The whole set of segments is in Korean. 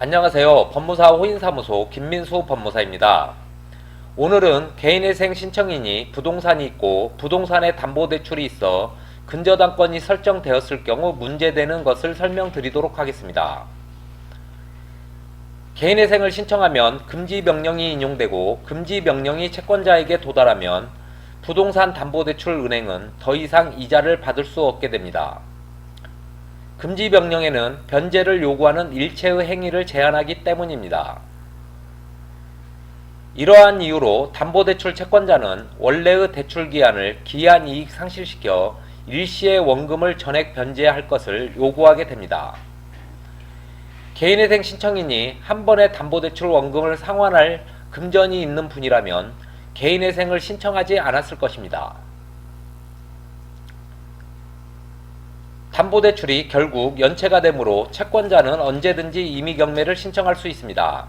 안녕하세요. 법무사 호인사무소 김민수 법무사입니다. 오늘은 개인회생 신청인이 부동산이 있고 부동산에 담보대출이 있어 근저당권이 설정되었을 경우 문제되는 것을 설명드리도록 하겠습니다. 개인회생을 신청하면 금지 명령이 인용되고 금지 명령이 채권자에게 도달하면 부동산 담보대출 은행은 더 이상 이자를 받을 수 없게 됩니다. 금지 명령에는 변제를 요구하는 일체의 행위를 제한하기 때문입니다. 이러한 이유로 담보대출 채권자는 원래의 대출 기한을 기한 이익 상실시켜 일시에 원금을 전액 변제할 것을 요구하게 됩니다. 개인회생 신청인이 한 번에 담보대출 원금을 상환할 금전이 있는 분이라면 개인회생을 신청하지 않았을 것입니다. 담보대출이 결국 연체가 되므로 채권자는 언제든지 임의 경매를 신청할 수 있습니다.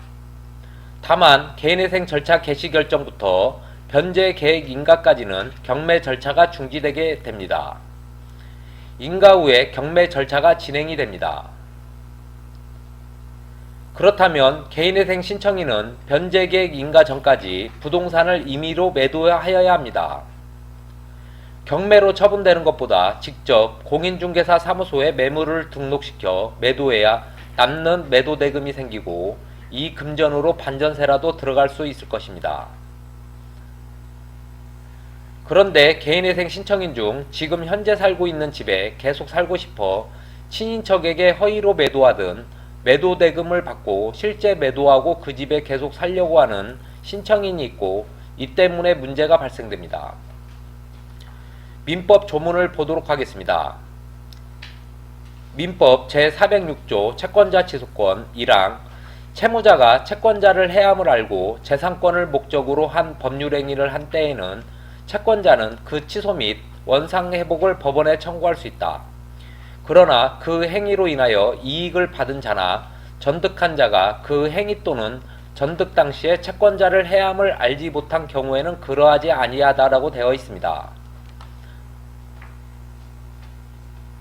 다만 개인회생 절차 개시 결정부터 변제 계획 인가까지는 경매 절차가 중지되게 됩니다. 인가 후에 경매 절차가 진행이 됩니다. 그렇다면 개인회생 신청인은 변제 계획 인가 전까지 부동산을 임의로 매도하여야 합니다. 경매로 처분되는 것보다 직접 공인중개사 사무소에 매물을 등록시켜 매도해야 남는 매도 대금이 생기고 이 금전으로 반전세라도 들어갈 수 있을 것입니다. 그런데 개인회생 신청인 중 지금 현재 살고 있는 집에 계속 살고 싶어 친인척에게 허위로 매도하든 매도 대금을 받고 실제 매도하고 그 집에 계속 살려고 하는 신청인이 있고 이 때문에 문제가 발생됩니다. 민법 조문을 보도록 하겠습니다. 민법 제406조 채권자 취소권 1항 채무자가 채권자를 해함을 알고 재산권을 목적으로 한 법률 행위를 한 때에는 채권자는 그 취소 및 원상 회복을 법원에 청구할 수 있다. 그러나 그 행위로 인하여 이익을 받은 자나 전득한 자가 그 행위 또는 전득 당시에 채권자를 해함을 알지 못한 경우에는 그러하지 아니하다라고 되어 있습니다.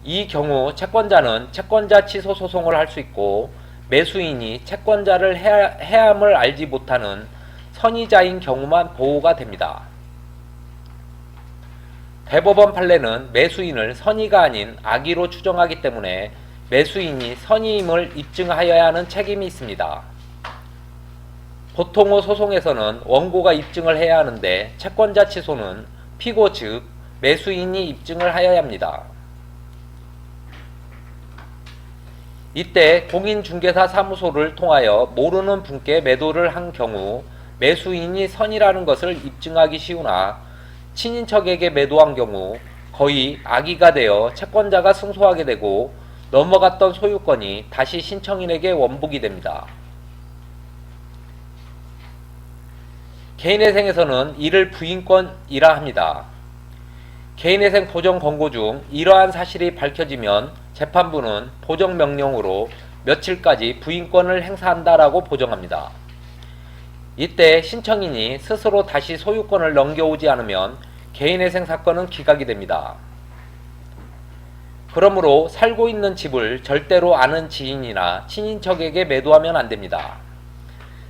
이 경우 채권자는 채권자 취소 소송을 할 수 있고 매수인이 채권자를 해함을 알지 못하는 선의자인 경우만 보호가 됩니다. 대법원 판례는 매수인을 선의가 아닌 악의로 추정하기 때문에 매수인이 선의임을 입증하여야 하는 책임이 있습니다. 보통의 소송에서는 원고가 입증을 해야 하는데 채권자 취소는 피고 즉 매수인이 입증을 하여야 합니다. 이때 공인중개사 사무소를 통하여 모르는 분께 매도를 한 경우 매수인이 선이라는 것을 입증하기 쉬우나 친인척에게 매도한 경우 거의 악의가 되어 채권자가 승소하게 되고 넘어갔던 소유권이 다시 신청인에게 원복이 됩니다. 개인회생에서는 이를 부인권이라 합니다. 개인회생 보정 권고 중 이러한 사실이 밝혀지면 재판부는 보정 명령으로 며칠까지 부인권을 행사한다라고 보정합니다. 이때 신청인이 스스로 다시 소유권을 넘겨오지 않으면 개인회생 사건은 기각이 됩니다. 그러므로 살고 있는 집을 절대로 아는 지인이나 친인척에게 매도하면 안 됩니다.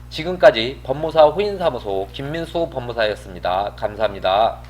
지금까지 법무사 호인사무소 김민수 법무사였습니다. 감사합니다.